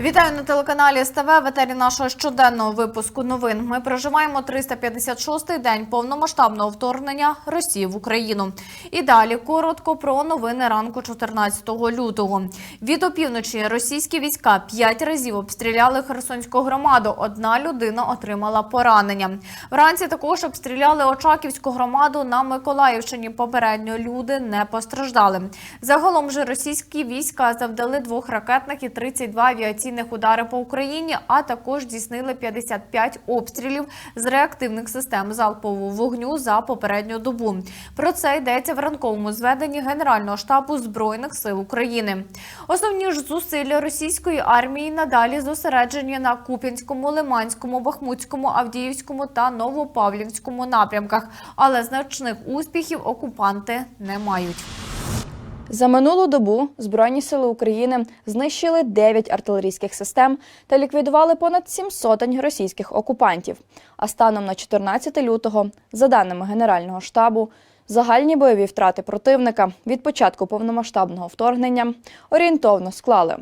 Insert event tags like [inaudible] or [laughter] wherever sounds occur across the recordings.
Вітаю на телеканалі СТВ. В етері нашого щоденного випуску новин. Ми проживаємо 356-й день повномасштабного вторгнення Росії в Україну. І далі коротко про новини ранку 14 лютого. Від опівночі російські війська п'ять разів обстріляли Херсонську громаду. Одна людина отримала поранення. Вранці також обстріляли Очаківську громаду на Миколаївщині. Попередньо люди не постраждали. Загалом же російські війська завдали двох ракетних і 32 авіаційних удари по Україні, а також здійснили 55 обстрілів з реактивних систем залпового вогню за попередню добу. Про це йдеться в ранковому зведенні Генерального штабу збройних сил України. Основні ж зусилля російської армії надалі зосереджені на Куп'янському, Лиманському, Бахмутському, Авдіївському та Новопавлівському напрямках, але значних успіхів окупанти не мають. За минулу добу Збройні сили України знищили 9 артилерійських систем та ліквідували понад 7 сотень російських окупантів. А станом на 14 лютого, за даними Генерального штабу, загальні бойові втрати противника від початку повномасштабного вторгнення орієнтовно склали.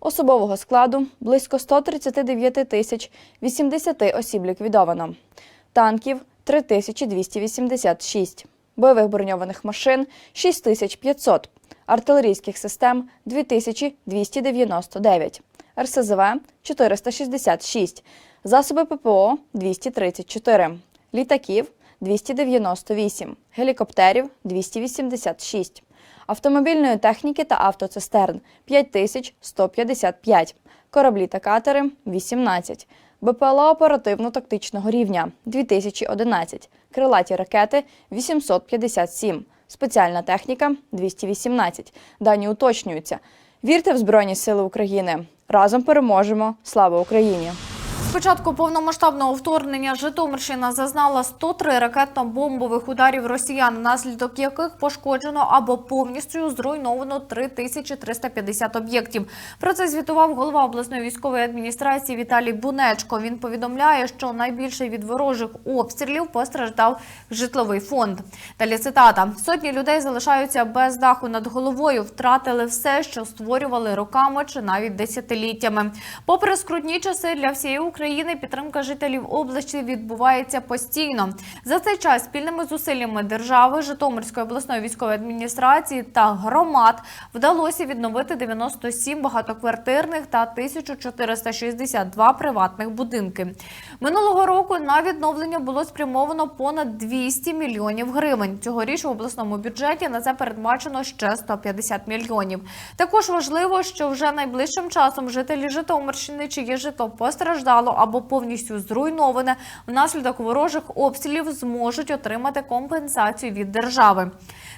Особового складу близько 139 тисяч 80 осіб ліквідовано, танків 3286, бойових броньованих машин 6500, артилерійських систем 2299, РСЗВ 466, засоби ППО 234, літаків 298, гелікоптерів 286, автомобільної техніки та автоцистерн 5155, кораблі та катери 18, БПЛА оперативно-тактичного рівня 2011, крилаті ракети 857, спеціальна техніка 218. Дані уточнюються. Вірте в Збройні Сили України. Разом переможемо. Слава Україні! Початку повномасштабного вторгнення Житомирщина зазнала 103 ракетно-бомбових ударів росіян, внаслідок яких пошкоджено або повністю зруйновано 3350 об'єктів. Про це звітував голова обласної військової адміністрації Віталій Бунечко. Він повідомляє, що найбільше від ворожих обстрілів постраждав житловий фонд. Далі цитата: сотні людей залишаються без даху над головою, втратили все, що створювали роками чи навіть десятиліттями. Попри скрутні часи для всієї України, підтримка жителів області відбувається постійно. За цей час спільними зусиллями держави, Житомирської обласної військової адміністрації та громад вдалося відновити 97 багатоквартирних та 1462 приватних будинки. Минулого року на відновлення було спрямовано понад 200 мільйонів гривень. Цьогоріч в обласному бюджеті на це передбачено ще 150 мільйонів. Також важливо, що вже найближчим часом жителі Житомирщини, чиє житло постраждало або повністю зруйноване внаслідок ворожих обстрілів, зможуть отримати компенсацію від держави.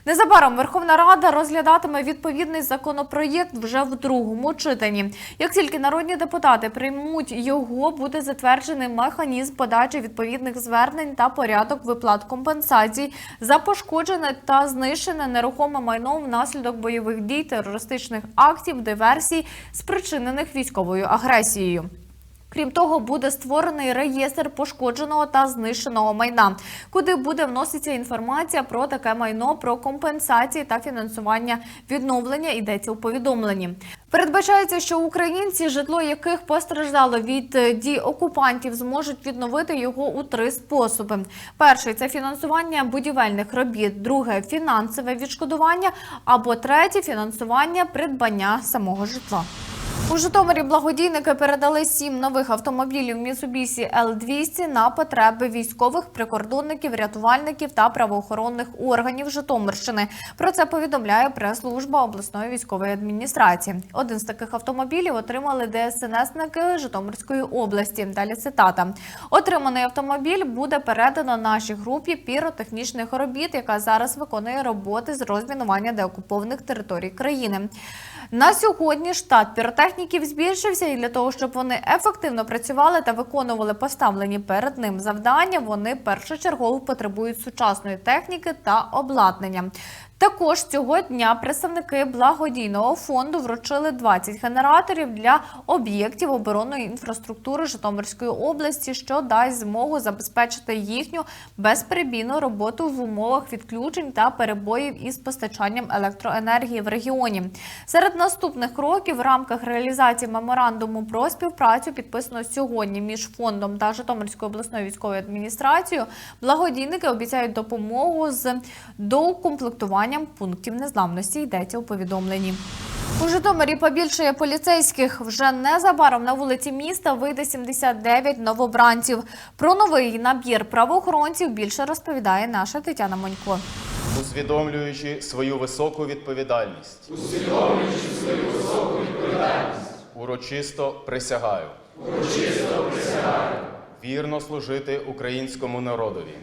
Незабаром Верховна Рада розглядатиме відповідний законопроєкт вже в другому читанні. Як тільки народні депутати приймуть його, буде затверджений механізм подачі відповідних звернень та порядок виплат компенсацій за пошкоджене та знищене нерухоме майно внаслідок бойових дій, терористичних актів, диверсій, спричинених військовою агресією. Крім того, буде створений реєстр пошкодженого та знищеного майна, куди буде вноситися інформація про таке майно, про компенсації та фінансування відновлення. Йдеться у повідомленні. Передбачається, що українці, житло яких постраждало від е, дій окупантів, зможуть відновити його у три способи: перший це фінансування будівельних робіт, друге фінансове відшкодування, або третє фінансування придбання самого житла. У Житомирі благодійники передали сім нових автомобілів Mitsubishi L200 на потреби військових прикордонників, рятувальників та правоохоронних органів Житомирщини. Про це повідомляє прес-служба обласної військової адміністрації. Один з таких автомобілів отримали ДСНСники Житомирської області. Далі цитата: отриманий автомобіль буде передано нашій групі піротехнічних робіт, яка зараз виконує роботи з розмінування деокупованих територій країни. На сьогодні штат піротехніків збільшився, і для того, щоб вони ефективно працювали та виконували поставлені перед ним завдання, вони першочергово потребують сучасної техніки та обладнання. Також цього дня представники благодійного фонду вручили 20 генераторів для об'єктів оборонної інфраструктури Житомирської області, що дасть змогу забезпечити їхню безперебійну роботу в умовах відключень та перебоїв із постачанням електроенергії в регіоні. Серед наступних кроків в рамках реалізації меморандуму про співпрацю підписано сьогодні між фондом та Житомирською обласною військовою адміністрацією. Благодійники обіцяють допомогу з доукомплектуванням пунктів незламності. Йдеться у повідомленні. У Житомирі побільшує поліцейських. Вже незабаром на вулиці міста вийде 79 новобранців. Про новий набір правоохоронців більше розповідає наша Тетяна Монько. усвідомлюючи свою високу відповідальність. Усвідомлюючи свою високу відповідальність. Урочисто присягаю. Урочисто присягаю. Вірно служити українському народові.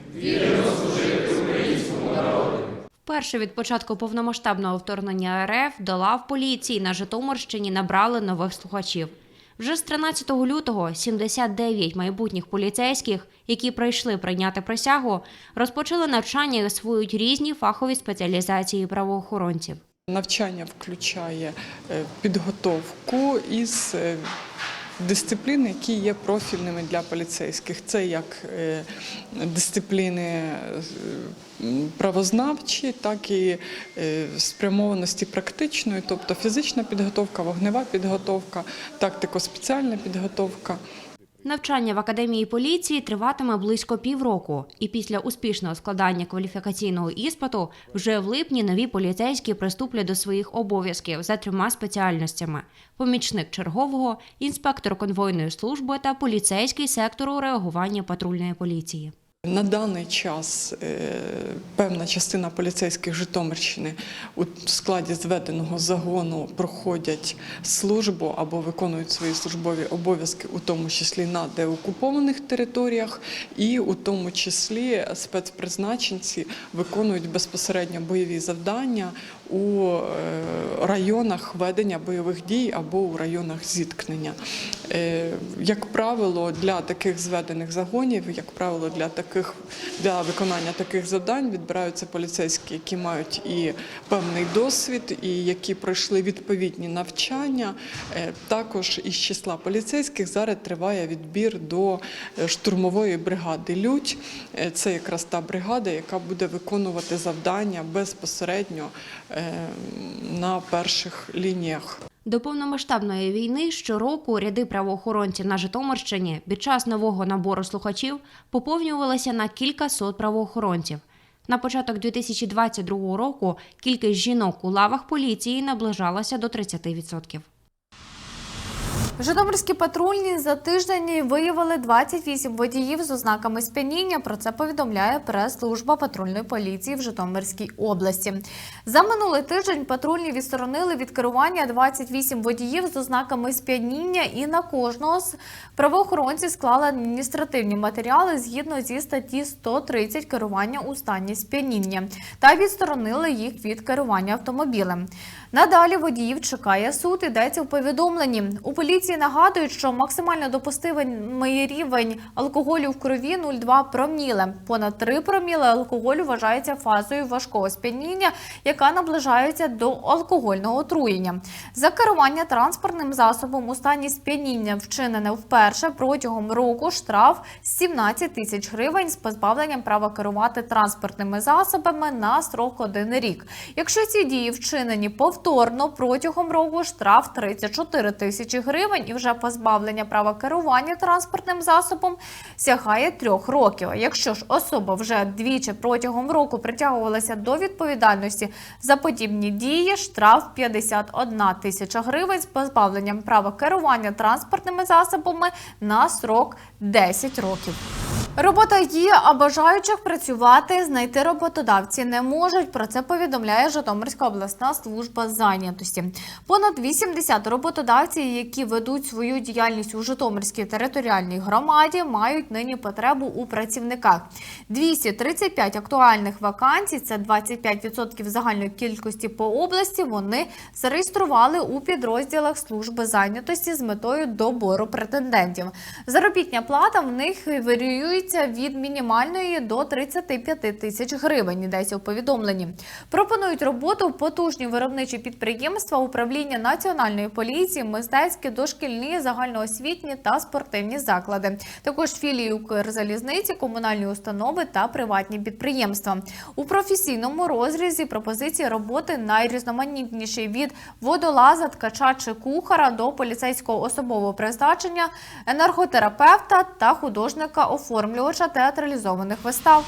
Вперше від початку повномасштабного вторгнення РФ до лав поліції на Житомирщині набрали нових слухачів. Вже з 13 лютого 79 майбутніх поліцейських, які прийшли прийняти присягу, розпочали навчання і освоюють різні фахові спеціалізації правоохоронців. Навчання включає е, підготовку із е, дисциплін, які є профільними для поліцейських. Це як е, дисципліни е, правознавчі, так і е, спрямованості практичної, тобто фізична підготовка, вогнева підготовка, тактико-спеціальна підготовка. Навчання в академії поліції триватиме близько півроку, і після успішного складання кваліфікаційного іспиту вже в липні нові поліцейські приступлять до своїх обов'язків за трьома спеціальностями: помічник чергового, інспектор конвойної служби та поліцейський сектору реагування патрульної поліції. На даний час е, певна частина поліцейських Житомирщини у складі зведеного загону проходять службу або виконують свої службові обов'язки, у тому числі на деокупованих територіях, і у тому числі спецпризначенці виконують безпосередньо бойові завдання у е, районах ведення бойових дій або у районах зіткнення. Е, Як правило, для таких зведених загонів, як правило, для таких для виконання таких завдань відбираються поліцейські, які мають і певний досвід, і які пройшли відповідні навчання. Е, Також із числа поліцейських зараз триває відбір до штурмової бригади Людь. Це якраз та бригада, яка буде виконувати завдання безпосередньо на перших лініях. До повномасштабної війни щороку ряди правоохоронців на Житомирщині під час нового набору слухачів поповнювалися на кілька сот правоохоронців. На початок 2022 року кількість жінок у лавах поліції наближалася до 30%. Житомирські патрульні за тиждень виявили 28 водіїв з ознаками сп'яніння. Про це повідомляє прес-служба патрульної поліції в Житомирській області. За минулий тиждень патрульні відсторонили від керування 28 водіїв з ознаками сп'яніння, і на кожного з правоохоронці склали адміністративні матеріали згідно зі статті 130 керування у стані сп'яніння та відсторонили їх від керування автомобілем. Надалі водіїв чекає суд. Йдеться у повідомленні. У поліції нагадують, що максимально допустимий рівень алкоголю в крові 0,2 проміле. Понад 3 проміле алкоголю вважається фазою важкого сп'яніння, яка наближається до алкогольного отруєння. За керування транспортним засобом у стані сп'яніння вчинене вперше протягом року штраф 17 тисяч гривень з позбавленням права керувати транспортними засобами на строк один рік. Якщо ці дії вчинені повторно протягом року штраф 34 тисячі гривень і вже позбавлення права керування транспортним засобом сягає трьох років. Якщо ж особа вже двічі протягом року притягувалася до відповідальності за подібні дії, штраф 51 тисяча гривень з позбавленням права керування транспортними засобами на срок 10 років. Робота є, а бажаючих працювати знайти роботодавці не можуть. Про це повідомляє Житомирська обласна служба зайнятості. Понад 80 роботодавців, які ведуть свою діяльність у Житомирській територіальній громаді, мають нині потребу у працівниках. 235 актуальних вакансій, це 25% загальної кількості по області. Вони зареєстрували у підрозділах служби зайнятості з метою добору претендентів. Заробітня плата в них варіюється від мінімальної до 35 тисяч гривень. Йдеться у повідомленні. Пропонують роботу потужні виробничі підприємства, управління національної поліції, мистецькі, дошкільні, загальноосвітні та спортивні заклади. Також філії Укрзалізниці, комунальні установи та приватні підприємства. У професійному розрізі пропозиції роботи найрізноманітніші від водолаза, ткача чи кухара до поліцейського особового призначення, енерготерапевта та художника-оформлювача театралізованих вистав.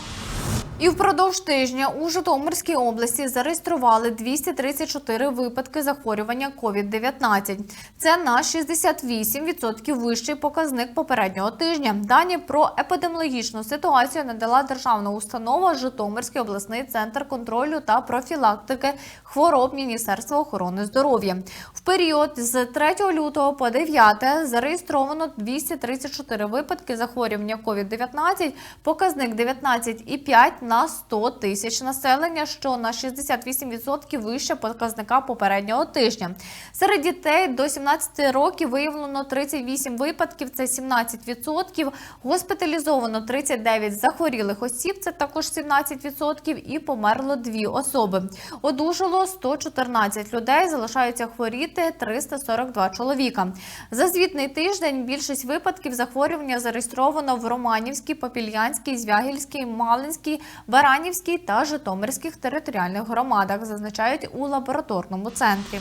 І впродовж тижня у Житомирській області зареєстрували 234 випадки захворювання COVID-19. Це на 68% вищий показник попереднього тижня. Дані про епідеміологічну ситуацію надала державна установа Житомирський обласний центр контролю та профілактики хвороб Міністерства охорони здоров'я. В період з 3 лютого по 9 зареєстровано 234 випадки захворювання COVID-19, показник 19,5 на 100 тисяч населення, що на 68% вище показника попереднього тижня. Серед дітей до 17 років виявлено 38 випадків, це 17%, госпіталізовано 39 захворілих осіб, це також 17%, і померло 2 особи. Одужало 114 людей, залишаються хворіти 342 чоловіка. За звітний тиждень більшість випадків захворювання зареєстровано в Романівській, Попільянській, Звягільській, Малинській, Баранівській та Житомирських територіальних громадах, зазначають у лабораторному центрі.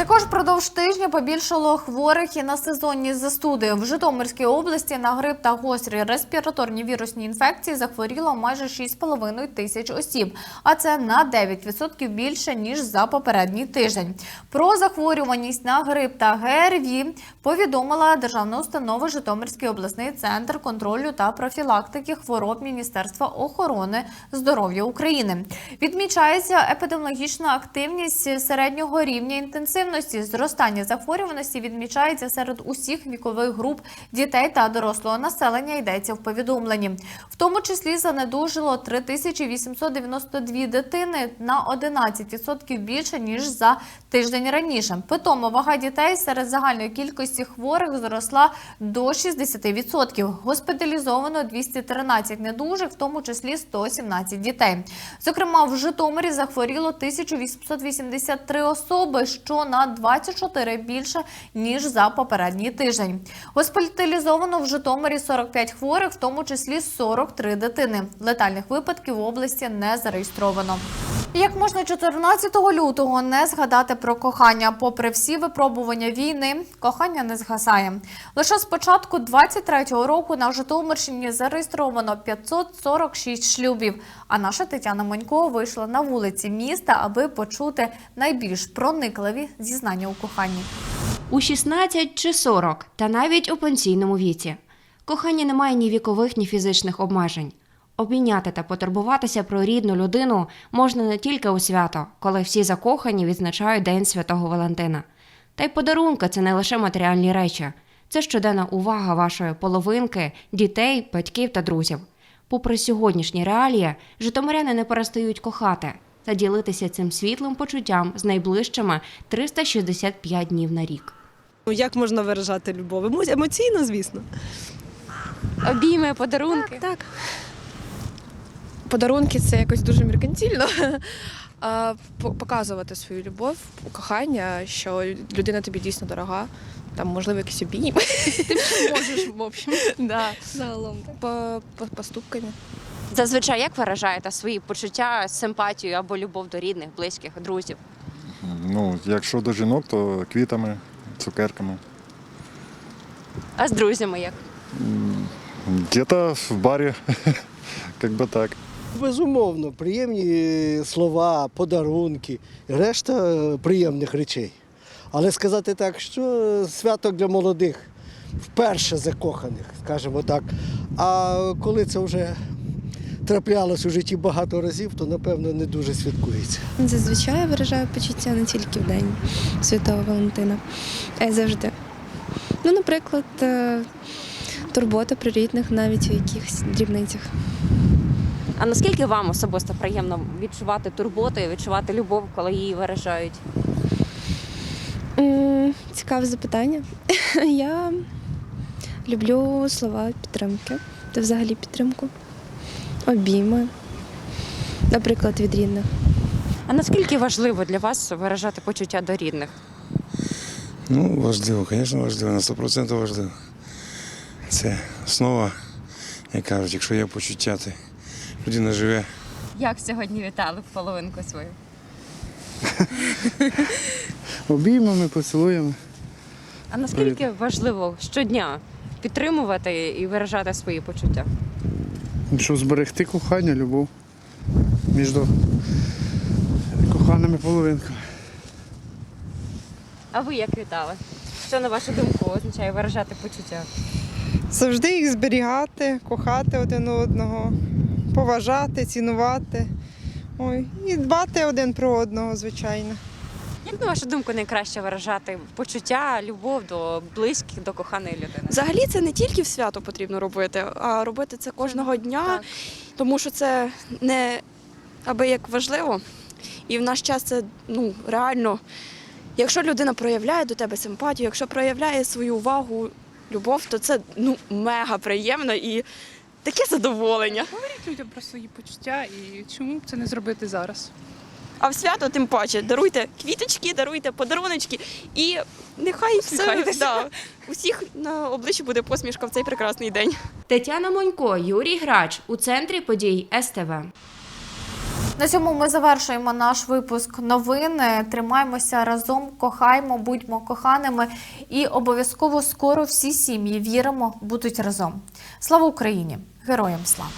Також впродовж тижня побільшало хворих і на сезонні застуди. В Житомирській області на грип та гострі респіраторні вірусні інфекції захворіло майже 6,5 тисяч осіб, а це на 9% більше ніж за попередній тиждень. Про захворюваність на грип та ГРВІ повідомила державна установа Житомирський обласний центр контролю та профілактики хвороб Міністерства охорони здоров'я України. Відмічається епідеміологічна активність середнього рівня інтенсивності. Зростання захворюваності відмічається серед усіх вікових груп дітей та дорослого населення. Йдеться в повідомленні. В тому числі занедужило 3892 дитини на 11% більше ніж за тиждень раніше. Питома вага дітей серед загальної кількості хворих зросла до 60%. Госпіталізовано 213 недужих, в тому числі 117 дітей. Зокрема, в Житомирі захворіло 1883 особи, що на 24 більше ніж за попередній тиждень. Госпіталізовано в Житомирі 45 хворих, в тому числі 43 дитини. Летальних випадків в області не зареєстровано. Як можна 14 лютого не згадати про кохання? Попри всі випробування війни, кохання не згасає. Лише з початку 23-го року на Житомирщині зареєстровано 546 шлюбів. А наша Тетяна Монько вийшла на вулиці міста, аби почути найбільш проникливі зізнання у коханні. У 16 чи 40, та навіть у пенсійному віці. Кохання не має ні вікових, ні фізичних обмежень. Обійняти та потурбуватися про рідну людину можна не тільки у свято, коли всі закохані відзначають День Святого Валентина. Та й подарунки це не лише матеріальні речі, це щоденна увага вашої половинки, дітей, батьків та друзів. Попри сьогоднішні реалії, житомиряни не перестають кохати та ділитися цим світлим почуттям з найближчими 365 днів на рік. Ну, Як можна виражати любов? Емо- Емоційно, звісно. Обійми, подарунки. Так. Подарунки це якось дуже меркантильно. [laughs] А показувати свою любов, кохання, що людина тобі дійсно дорога. Там, можливо, якісь обійми. Ти [laughs] можеш, в общем. Да. Загалом. По, по поступками. Зазвичай як виражаєте свої почуття, симпатію або любов до рідних, близьких, друзів? Ну, якщо до жінок, то квітами, цукерками. А з друзями як? Где-то в барі, [laughs] як би так. Безумовно, приємні слова, подарунки, решта е, приємних речей. Але сказати так, що свято для молодих вперше закоханих, скажімо так. А коли це вже траплялось у житті багато разів, то напевно не дуже святкується. Зазвичай виражаю почуття не тільки в день Святого Валентина, а й завжди. Ну, наприклад, е, турбота про рідних навіть у якихось дрібницях. А наскільки вам особисто приємно відчувати турботу і відчувати любов, коли її виражають? Цікаве запитання. [laughs] Я люблю слова підтримки та взагалі підтримку. Обійми, наприклад, від рідних. А наскільки важливо для вас виражати почуття до рідних? Ну, важливо, звісно, важливо, на 100% важливо. Це основа, як кажуть, якщо є почуття, то людина живе. Як сьогодні вітали половинку свою? [laughs] Обіймами, поцілуємо. А наскільки важливо щодня підтримувати і виражати свої почуття? Щоб зберегти кохання, любов між коханими половинками. А ви як вітали? Що на вашу думку означає виражати почуття? Завжди їх зберігати, кохати один одного, поважати, цінувати. Ой, і дбати один про одного, звичайно. Як на вашу думку найкраще виражати почуття, любов до близьких, до коханої людини? Взагалі це не тільки в свято потрібно робити, а робити це кожного дня, Так. тому що це не аби як важливо. І в наш час це ну, реально, якщо людина проявляє до тебе симпатію, якщо проявляє свою увагу, любов, то це ну, мега приємно і таке задоволення. Говоріть людям про свої почуття і чому б це не зробити зараз? А в свято тим паче даруйте квіточки, даруйте подаруночки, і нехай все да, усіх на обличчі буде посмішка в цей прекрасний день. Тетяна Монько, Юрій Грач у центрі подій СТВ. На цьому ми завершуємо наш випуск новин. Тримаємося разом, кохаймо, будьмо коханими і обов'язково скоро всі сім'ї віримо, будуть разом. Слава Україні! Героям слава!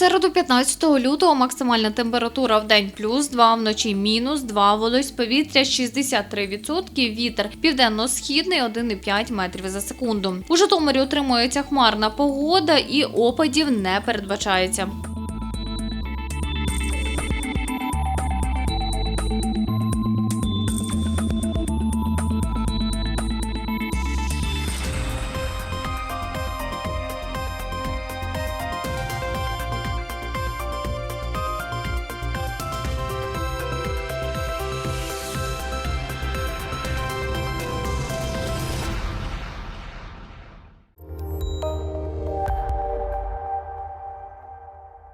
Середу 15 лютого максимальна температура в день плюс 2, вночі мінус 2, вологість повітря 63%, вітер південно-східний 1,5 метрів за секунду. У Житомирі отримується хмарна погода і опадів не передбачається.